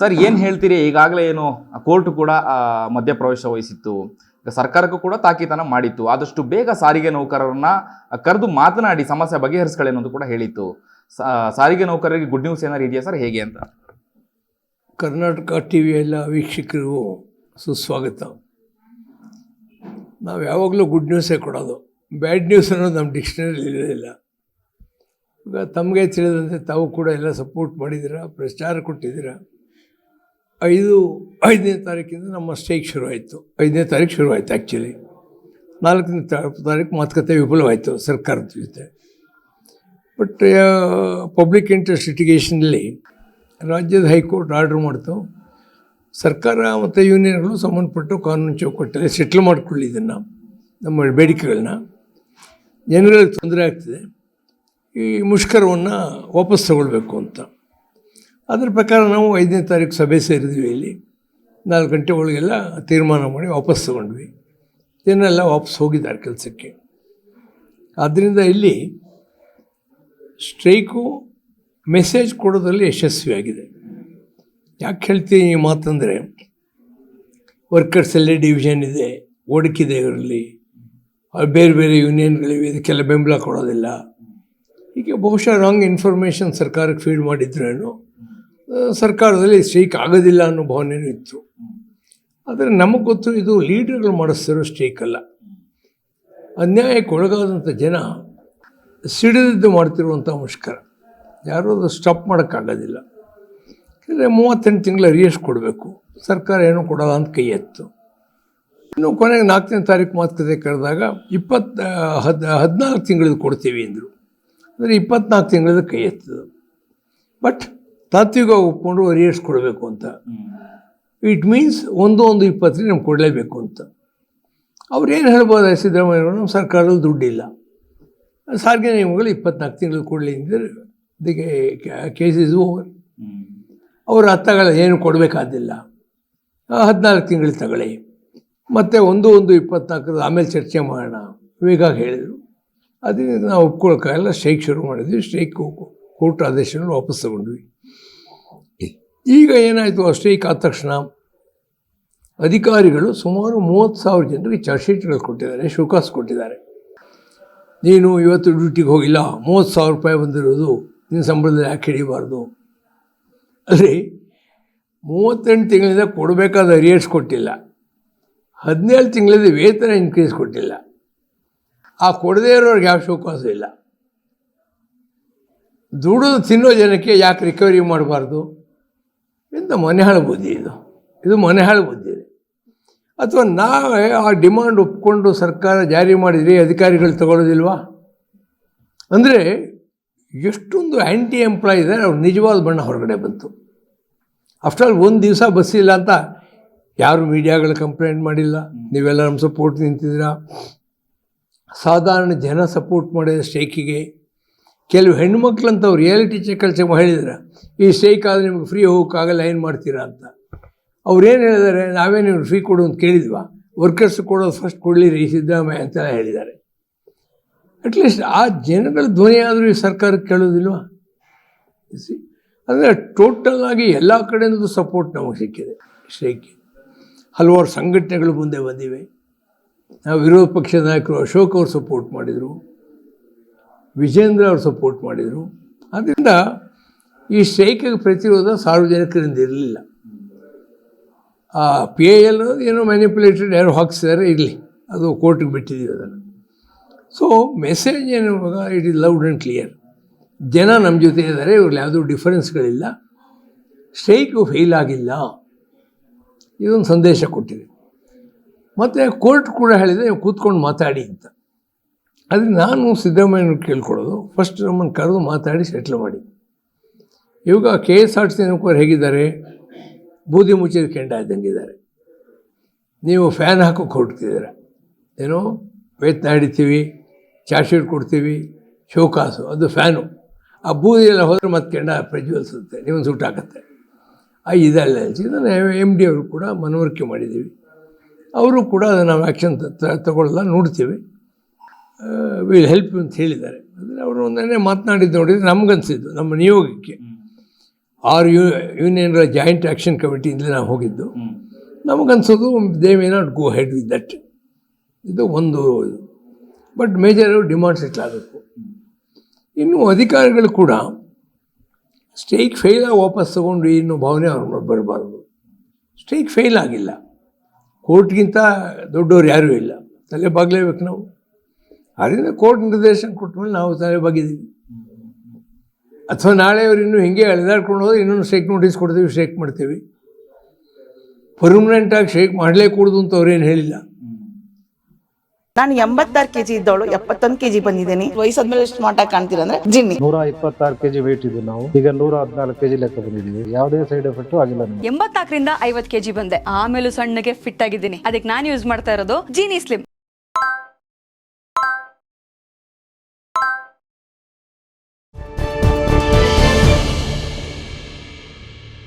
Sir, ಏನು ಹೇಳ್ತೀರಿ? ಈಗಾಗಲೇ ಏನು ಕೋರ್ಟ್ ಕೂಡ ಮಧ್ಯಪ್ರವೇಶ ವಹಿಸಿತ್ತು. ಸರ್ಕಾರಕ್ಕೂ ಕೂಡ ತಾಕೀತನ ಮಾಡಿತ್ತು. ಆದಷ್ಟು ಬೇಗ ಸಾರಿಗೆ ನೌಕರರನ್ನ ಕರೆದು ಮಾತನಾಡಿ, ಸಮಸ್ಯೆ ಬಗೆಹರಿಸ್ಕೊಳ್ಳಿ ಅನ್ನೋದು ಕೂಡ ಹೇಳಿತ್ತು. ಸಾರಿಗೆ ನೌಕರರಿಗೆ ಗುಡ್ ನ್ಯೂಸ್ ಏನಾರು ಇದೆಯಾ ಸರ್? ಹೇಗೆ ಅಂತ? ಕರ್ನಾಟಕ ಟಿ ವಿ ಎಲ್ಲ ವೀಕ್ಷಕರಿಗೂ ಸುಸ್ವಾಗತ. ನಾವು ಯಾವಾಗಲೂ ಗುಡ್ ನ್ಯೂಸೇ ಕೊಡೋದು. ಬ್ಯಾಡ್ ನ್ಯೂಸ್ ಅನ್ನೋದು ನಮ್ಮ ಡಿಕ್ಷನರಿ ಇರಲಿಲ್ಲ ಈಗ ತಮಗೆ ತಿಳಿದಂತೆ ತಾವು ಕೂಡ ಎಲ್ಲ ಸಪೋರ್ಟ್ ಮಾಡಿದ್ದೀರಾ, ಪ್ರಚಾರ ಕೊಟ್ಟಿದ್ದೀರಾ? ಐದು, ಐದನೇ ತಾರೀಕಿಂದ ನಮ್ಮ ಸ್ಟ್ರೈಕ್ ಶುರುವಾಯಿತು. ಐದನೇ ತಾರೀಕು ಶುರುವಾಯಿತು ಆ್ಯಕ್ಚುಲಿ ನಾಲ್ಕನೇ ತಾರೀಕು ಮಾತುಕತೆ ವಿಫಲವಾಯಿತು ಸರ್ಕಾರದ ಜೊತೆ. ಬಟ್ ಪಬ್ಲಿಕ್ ಇಂಟ್ರೆಸ್ಟ್ ಲಿಟಿಗೇಷನಲ್ಲಿ ರಾಜ್ಯದ ಹೈಕೋರ್ಟ್ ಆರ್ಡರ್ ಮಾಡ್ತು. ಸರ್ಕಾರ ಮತ್ತು ಯೂನಿಯನ್ಗಳು ಸಂಬಂಧಪಟ್ಟು ಕಾನೂನು ಚೌಕಟ್ಟಲ್ಲಿ ಸೆಟ್ಲ್ ಮಾಡಿಕೊಳ್ಳಿ ಇದನ್ನು, ನಮ್ಮ ಬೇಡಿಕೆಗಳನ್ನ. ಜನರಲ್ಲಿ ತೊಂದರೆ ಆಗ್ತಿದೆ. ಈ ಮುಷ್ಕರವನ್ನು ವಾಪಸ್ ತಗೊಳ್ಬೇಕು ಅಂತ. ಅದ್ರ ಪ್ರಕಾರ ನಾವು ಐದನೇ ತಾರೀಕು ಸಭೆ ಸೇರಿದ್ವಿ ಇಲ್ಲಿ. ನಾಲ್ಕು ಗಂಟೆ ಒಳಗೆಲ್ಲ ತೀರ್ಮಾನ ಮಾಡಿ ವಾಪಸ್ ತಗೊಂಡ್ವಿ. ಜನರೆಲ್ಲ ವಾಪಸ್ ಹೋಗಿದ್ದಾರೆ ಕೆಲಸಕ್ಕೆ. ಆದ್ದರಿಂದ ಇಲ್ಲಿ ಸ್ಟ್ರೈಕು, ಮೆಸೇಜ್ ಕೊಡೋದ್ರಲ್ಲಿ ಯಶಸ್ವಿಯಾಗಿದೆ. ಯಾಕೆ ಹೇಳ್ತೀನಿ ಈ ಮಾತಂದರೆ ವರ್ಕರ್ಸಲ್ಲೇ ಡಿವಿಷನ್ ಇದೆ, ಒಡಕಿದೆ ಇವರಲ್ಲಿ. ಬೇರೆ ಬೇರೆ ಯೂನಿಯನ್ಗಳಿವೆ, ಇದಕ್ಕೆಲ್ಲ ಬೆಂಬಲ ಕೊಡೋದಿಲ್ಲ. ಹೀಗೆ ಬಹುಶಃ ರಾಂಗ್ ಇನ್ಫಾರ್ಮೇಷನ್ ಸರ್ಕಾರಕ್ಕೆ ಫೀಡ್ ಮಾಡಿದ್ರೇನು ಸರ್ಕಾರದಲ್ಲಿ ಸ್ಟ್ರೈಕ್ ಆಗೋದಿಲ್ಲ ಅನ್ನೋ ಭಾವನೆಯೂ ಇತ್ತು. ಆದರೆ ನಮಗೆ ಗೊತ್ತು ಇದು ಲೀಡರ್ಗಳು ಮಾಡಿಸ್ತಿರೋ ಸ್ಟ್ರೈಕ್ ಅಲ್ಲ. ಅನ್ಯಾಯಕ್ಕೆ ಒಳಗಾದಂಥ ಜನ ಸಿಡಿದಿದ್ದು ಮಾಡ್ತಿರುವಂಥ ಮುಷ್ಕರ. ಯಾರೂ ಅದು ಸ್ಟಾಪ್ ಮಾಡೋಕ್ಕಾಗೋದಿಲ್ಲ. ಯಾಕಂದರೆ ಮೂವತ್ತೆಂಟು ತಿಂಗಳ ರಿಯಸ್ ಕೊಡಬೇಕು. ಸರ್ಕಾರ ಏನೂ ಕೊಡೋಲ್ಲ ಅಂತ ಕೈ ಎತ್ತು. ಇನ್ನು ಕೊನೆಗೆ ನಾಲ್ಕನೇ ತಾರೀಕು ಮಾತುಕತೆ ಕರೆದಾಗ ಇಪ್ಪತ್ತು ಹದ್, ಹದಿನಾಲ್ಕು ತಿಂಗಳದ್ದು ಕೊಡ್ತೀವಿ ಅಂದರು. ಅಂದರೆ ಇಪ್ಪತ್ನಾಲ್ಕು ತಿಂಗಳದ್ದು ಕೈ ಎತ್ತದು. ಬಟ್ ತಾತ್ವಿಕ ಒಪ್ಕೊಂಡು ರಿಯರ್ಸ್ ಕೊಡಬೇಕು ಅಂತ. ಇಟ್ ಮೀನ್ಸ್ ಒಂದು ಒಂದು ಇಪ್ಪತ್ತು ನಮ್ಗೆ ಕೊಡಲೇಬೇಕು ಅಂತ. ಅವ್ರು ಏನು ಹೇಳ್ಬೋದು ಸಿದ್ದರಾಮಯ್ಯವರು ನಮ್ಮ ಸರ್ಕಾರದಲ್ಲಿ ದುಡ್ಡಿಲ್ಲ. ಸಾರಿಗೆ ನಿಯಮಗಳು ಇಪ್ಪತ್ನಾಲ್ಕು ತಿಂಗಳು ಕೊಡಲಿ ಅಂದರೆ ಅದಕ್ಕೆ ಕೇಸ್ ಇಸ್ ಓವರ್ ಅವರು ಹತ್ತಾಗಲ್ಲ ಏನು ಕೊಡಬೇಕಾದಿಲ್ಲ. ಹದಿನಾಲ್ಕು ತಿಂಗಳು ತಗೊಳ್ಳಿ ಮತ್ತು ಒಂದು ಒಂದು ಇಪ್ಪತ್ನಾಲ್ಕರದ ಆಮೇಲೆ ಚರ್ಚೆ ಮಾಡೋಣ. ವೇಗ ಹೇಳಿದರು. ಅದರಿಂದ ನಾವು ಒಪ್ಕೊಳಕ್ಕಾಗಲ್ಲ ಸ್ಟ್ರೈಕ್ ಶುರು ಮಾಡಿದ್ವಿ. ಸ್ಟ್ರೈಕ್ ಕೋರ್ಟ್ ಆದೇಶವನ್ನು ವಾಪಸ್ ತಗೊಂಡ್ವಿ. ಈಗ ಏನಾಯಿತು ಸ್ಟ್ರೈಕ್ ಆದ ತಕ್ಷಣ ಅಧಿಕಾರಿಗಳು ಸುಮಾರು ಮೂವತ್ತು ಸಾವಿರ ಜನರಿಗೆ ಚಾರ್ಜ್ ಶೀಟ್ಗಳು ಕೊಟ್ಟಿದ್ದಾರೆ ಶೋಕಾಸ್ ಕೊಟ್ಟಿದ್ದಾರೆ. ನೀನು ಇವತ್ತು ಡ್ಯೂಟಿಗೆ ಹೋಗಿಲ್ಲ, ಮೂವತ್ತು ಸಾವಿರ ರೂಪಾಯಿ ಬಂದಿರೋದು ನಿನ್ನ ಸಂಬಳದಲ್ಲಿ ಯಾಕೆ ಹಿಡಿಬಾರ್ದು ಅಲ್ಲಿ ಮೂವತ್ತೆಂಟು ತಿಂಗಳಿಂದ ಕೊಡಬೇಕಾದ ರಿಯರ್ಸ್ ಕೊಟ್ಟಿಲ್ಲ. ಹದಿನೇಳು ತಿಂಗಳಿಂದ ವೇತನ ಇನ್ಕ್ರೀಸ್ ಕೊಟ್ಟಿಲ್ಲ. ಆ ಕೊಡದೇ ಇರೋರಿಗೆ ಯಾವ ಶೋಕಾಸು ಇಲ್ಲ. ದುಡಿದು ತಿನ್ನೋ ಜನಕ್ಕೆ ಯಾಕೆ ರಿಕವರಿ ಮಾಡಬಾರ್ದು? ಎಂತ ಮನೆಹಾಳು ಬುದ್ಧಿ ಇದು? ಇದು ಮನೆಹಾಳು ಬುದ್ಧಿ ಇದೆ. ಅಥವಾ ನಾವೇ ಆ ಡಿಮಾಂಡ್ ಒಪ್ಕೊಂಡು ಸರ್ಕಾರ ಜಾರಿ ಮಾಡಿದರೆ ಅಧಿಕಾರಿಗಳು ತಗೊಳ್ಳೋದಿಲ್ವಾ ಅಂದರೆ ಎಷ್ಟೊಂದು ಆ್ಯಂಟಿ ಎಂಪ್ಲಾಯ್ ಇದ್ದಾರೆ, ಅವ್ರು ನಿಜವಾದ ಬಣ್ಣ ಹೊರಗಡೆ ಬಂತು. ಆಲ್ ಒಂದು ದಿವಸ ಬಸ್ಸಿಲ್ಲ ಅಂತ ಯಾರು ಮೀಡಿಯಾಗಳು ಕಂಪ್ಲೇಂಟ್ ಮಾಡಿಲ್ಲ? ನೀವೆಲ್ಲ ನಮ್ಮ ಸಪೋರ್ಟ್ ನಿಂತಿದ್ದೀರಾ? ಸಾಧಾರಣ ಜನ ಸಪೋರ್ಟ್ ಮಾಡಿದ ಸ್ಟ್ರೈಕಿಗೆ ಕೆಲವು ಹೆಣ್ಮಕ್ಳಂತ ಅವ್ರು ರಿಯಾಲಿಟಿ ಚೆಕ್ ಹೇಳಿದ್ರೆ, ಈ ಸ್ಟೇಕ್ ಆದರೆ ನಿಮ್ಗೆ ಫ್ರೀ ಹೋಗೋಕ್ಕಾಗಲ್ಲ, ಏನು ಮಾಡ್ತೀರಾ ಅಂತ. ಅವ್ರೇನು ಹೇಳಿದ್ದಾರೆ, ನಾವೇ ನೀವು ಫ್ರೀ ಕೊಡು ಅಂತ ಕೇಳಿದ್ವಾ? ವರ್ಕರ್ಸ್ ಕೊಡೋದು ಫಸ್ಟ್ ಕೊಡಲಿರಿ ಸಿದ್ದರಾಮಯ್ಯ ಅಂತೆಲ್ಲ ಹೇಳಿದ್ದಾರೆ. ಅಟ್ಲೀಸ್ಟ್ ಆ ಜನಗಳ ಧ್ವನಿ ಆದರೂ ಈ ಸರ್ಕಾರಕ್ಕೆ ಕೇಳೋದಿಲ್ವಾ? ಅಂದರೆ ಟೋಟಲ್ ಆಗಿ ಎಲ್ಲ ಕಡೆಯಿಂದಲೂ ಸಪೋರ್ಟ್ ನಮಗೆ ಸಿಕ್ಕಿದೆ ಸ್ಟ್ರೈಕ್ಗೆ ಹಲವಾರು ಸಂಘಟನೆಗಳು ಮುಂದೆ ಬಂದಿವೆ. ನಾವು ವಿರೋಧ ಪಕ್ಷದ ನಾಯಕರು ಅಶೋಕ್ ಅವರು ಸಪೋರ್ಟ್ ಮಾಡಿದರು. ವಿಜೇಂದ್ರ ಅವರು ಸಪೋರ್ಟ್ ಮಾಡಿದರು. ಆದ್ದರಿಂದ ಈ ಸ್ಟ್ರೈಕಿಗೆ ಪ್ರತಿರೋಧ ಸಾರ್ವಜನಿಕರಿಂದ ಇರಲಿಲ್ಲ. ಆ ಪಿ ಎ ಎಲ್ ಏನೋ ಮ್ಯಾನಿಪುಲೇಟೆಡ್ ಯಾರು ಹಾಕ್ಸಿದ್ದಾರೆ ಇರಲಿ. ಅದು ಕೋರ್ಟಿಗೆ ಬಿಟ್ಟಿದ್ದೀವಿ ಅದನ್ನು. ಸೊ ಮೆಸೇಜ್ ಏನು it is loud and clear ಜನ ನಮ್ಮ ಜೊತೆ ಇದ್ದಾರೆ ಇವ್ರಲ್ಲಿ ಯಾವುದೂ ಡಿಫರೆನ್ಸ್ಗಳಿಲ್ಲ ಸ್ಟ್ರೈಕು ಫೇಲ್ ಆಗಿಲ್ಲ. ಇದೊಂದು ಸಂದೇಶ ಕೊಟ್ಟಿದೆ. ಮತ್ತು ಕೋರ್ಟ್ ಕೂಡ ಹೇಳಿದೆ, ನೀವು ಕೂತ್ಕೊಂಡು ಮಾತಾಡಿ ಅಂತ. ಆದರೆ ನಾನು ಸಿದ್ದರಾಮಯ್ಯನ ಕೇಳ್ಕೊಳ್ಳೋದು ಫಸ್ಟ್ ನಮ್ಮನ್ನು ಕರೆದು ಮಾತಾಡಿ ಸೆಟ್ಲ್ ಮಾಡಿ. ಇವಾಗ K S R T C ನೌಕರು ಹೇಗಿದ್ದಾರೆ? ಬೂದಿ ಮುಚ್ಚಿದ ಕೆಂಡ ಇದ್ದಂಗಿದ್ದಾರೆ ನೀವು ಫ್ಯಾನ್ ಹಾಕೋಕೆ ಹೊರಡ್ತಿದ್ದೀರ ಏನೋ? ವೇತನ ಹಿಡಿತೀವಿ ಚಾರ್ಜ್ ಶೀಟ್ ಕೊಡ್ತೀವಿ ಶೋಕಾಸು ಅದು ಫ್ಯಾನು ಆ ಬೂದಿಯೆಲ್ಲ ಹೋದರೆ ಮತ್ತೆ ಕೆಂಡ ಪ್ರಜ್ವಲಿಸುತ್ತೆ ನೀವು ಸೂಟ್ ಹಾಕುತ್ತೆ ಆ ಇದಲ್ಲ ಇದನ್ನು ಎಂ ಡಿ ಅವರು ಕೂಡ ಮನವರಿಕೆ ಮಾಡಿದ್ದೀವಿ. ಅವರು ಕೂಡ ಅದನ್ನು ನಾವು ಆ್ಯಕ್ಷನ್ ತಗೊಳ್ಳಲ್ಲ ನೋಡ್ತೀವಿ. ವಿಲ್ ಹೆಲ್ಪ್ ಅಂತ ಹೇಳಿದ್ದಾರೆ. ಅಂದರೆ ಅವರು ಒಂದನ್ನೇ ಮಾತನಾಡಿದ್ದು ನೋಡಿದರೆ ನಮಗನ್ಸಿದ್ದು ನಮ್ಮ ನಿಯೋಗಕ್ಕೆ. ಆರು ಯು ಯೂನಿಯನ್ಗಳ ಜಾಯಿಂಟ್ ಆ್ಯಕ್ಷನ್ ಕಮಿಟಿಯಿಂದಲೇ ನಾವು ಹೋಗಿದ್ದು. ನಮಗನ್ಸೋದು they may not go head with that ಇದು ಒಂದು ಬಟ್ ಮೇಜರ್ ಡಿಮಾಂಡ್ಸ್ ಇಟ್ಲಾಗಬೇಕು ಇನ್ನು ಅಧಿಕಾರಿಗಳು ಕೂಡ ಸ್ಟೇಕ್ ಫೇಲ್ ಆಗಿ ವಾಪಸ್ ತಗೊಂಡು ಇನ್ನು ಭಾವನೆ ಅವ್ರ ಬರಬಾರ್ದು. ಸ್ಟೇಕ್ ಫೇಲ್ ಆಗಿಲ್ಲ. ಕೋರ್ಟ್ಗಿಂತ ದೊಡ್ಡವ್ರು ಯಾರೂ ಇಲ್ಲ. ತಲೆ ಬಾಗಲೇಬೇಕು ನಾವು. ಅದರಿಂದ ಕೋರ್ಟ್ ನಿರ್ದೇಶನ ಕೊಟ್ಟ ಮೇಲೆ ನಾವು ತಲೆ ಬಗ್ಗಿದ್ದೀವಿ ಅಥವಾ ನಾಳೆ ಅವ್ರು ಇನ್ನೂ ಹಿಂಗೆ ಅಳೆದಾಡ್ಕೊಂಡು ಹೋದ್ರೆ ಇನ್ನೊಂದು ಶೇಕ್ ನೋಟಿಸ್ ಕೊಡ್ತೀವಿ ಶೇಕ್ ಮಾಡ್ತೀವಿ. ಪರ್ಮನೆಂಟಾಗಿ ಶೇಕ್ ಮಾಡಲೇ ಕೂಡುದು ಅಂತ ಅವ್ರೇನು ಹೇಳಿಲ್ಲ. ನಾನು ಎಂಬತ್ತಾರು ಕೆಜಿ ಇದ್ದವಳು ಎಪ್ಪತ್ತೊಂದು ಕೆಜಿ ಬಂದಿದ್ದೀನಿ. ವಯಸ್ಸಾದ್ಮೇಲೆ ಎಷ್ಟು ಮಾಟ ಕಾಣ್ತೀರ ಅಂದ್ರೆ ಜಿನ್ನಿ. ನೂರ ಇಪ್ಪತ್ತಾರು ಕೆಜಿ ವೇಟ್ ಇದ್ದು ನಾವು. ಈಗ ನೂರ ಹದಿನಾಲ್ಕು ಕೆಜಿ ಲೆಕ್ಕ ಬಂದಿದ್ದೀವಿ. ಯಾವುದೇ ಸೈಡ್ ಎಫೆಕ್ಟ್ ಆಗಿಲ್ಲ ಎಂಬತ್ತಾಕರಿಂದ ಐವತ್ತು ಐವತ್ ಕೆಜಿ ಬಂದೆ. ಆಮೇಲೆ ಸಣ್ಣಗೆ ಫಿಟ್ ಆಗಿದ್ದೀನಿ. ಅದಕ್ಕೆ ನಾನು ಯೂಸ್ ಮಾಡ್ತಾ ಇರೋದು ಜೀನಿ ಸ್ಲಿಮ್